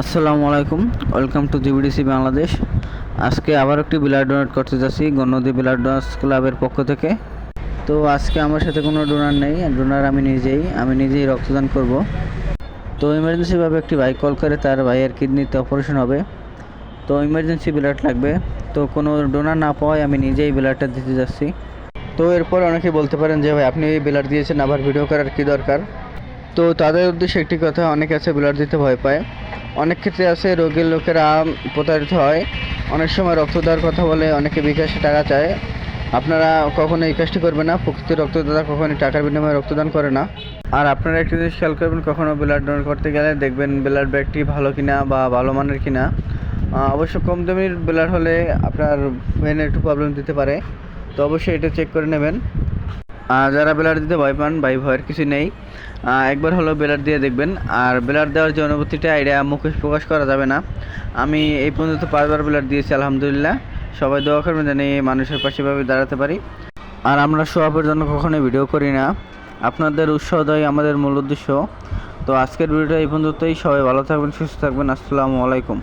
আসসালামু আলাইকুম। Welcome to জিবিডিসি Bangladesh আজকে আবার একটি ব্লাড ডোনেট করতে যাচ্ছি গণনদী ব্লাড ডোনার্স ক্লাবের পক্ষ থেকে। তো আজকে আমার সাথে কোনো ডোনার নেই ডোনার আমি নিজেই আমি নিজেই রক্তদান করব। তো ইমার্জেন্সিভাবে একটি ভাই কল করে, তার ভাইয়ের কিডনিতে অপারেশন হবে। তো ইমার্জেন্সি ব্লাড লাগবে। তো কোনো ডোনার না পাওয়ায় আমি নিজেই ব্লাডটা দিতে যাচ্ছি। তো এরপর অনেকে বলতে পারেন যে, ভাই, আপনি ব্লাড দিয়েছেন, আবার ভিডিও করার কী দরকার? তো তাদের উদ্দেশ্যে একটি কথা, অনেকে আছে ব্লাড দিতে ভয় পায়। অনেক ক্ষেত্রে আছে, রোগীর লোকেরা প্রতারিত হয়। অনেক সময় রক্ত দেওয়ার কথা বলে অনেকে বিকাশে টাকা চায়। আপনারা কখনো এই কাজটি করবেন না, প্রকৃত রক্তদাতা কখনোই টাকার বিনিময়ে রক্তদান করে না। আর আপনারা একটি জিনিস খেয়াল করবেন, কখনো ব্লাড ডোনেট করতে গেলে দেখবেন ব্লাড ব্যাগটি ভালো কিনা বা ভালো মানের কিনা। অবশ্য কম দামির ব্লাড হলে আপনার ভেনে একটু প্রবলেম দিতে পারে। তো অবশ্যই এটা চেক করে নেবেন। যারা ব্লাড দিতে ভয় পান ভাই ভয়ের কিছু নেই একবার হলো ব্লাড দিয়ে দেখবেন। আর ব্লাড দেওয়ার যে অনুভূতিটা, এটা মুখে প্রকাশ করা যাবে না। আমি এই পর্যন্ত পাঁচবার ব্লাড দিয়েছি, আলহামদুলিল্লাহ। সবাই দোয়া করবেন এই মানুষের পাশে ভাবে দাঁড়াতে পারি। আর আমরা সোয়াবের জন্য কখনোই ভিডিও করি না। আপনাদের উৎসাহ দেয় আমাদের মূল উদ্দেশ্য। তো আজকের ভিডিওটা এই পর্যন্তই। সবাই ভালো থাকবেন, সুস্থ থাকবেন। আসসালামু আলাইকুম।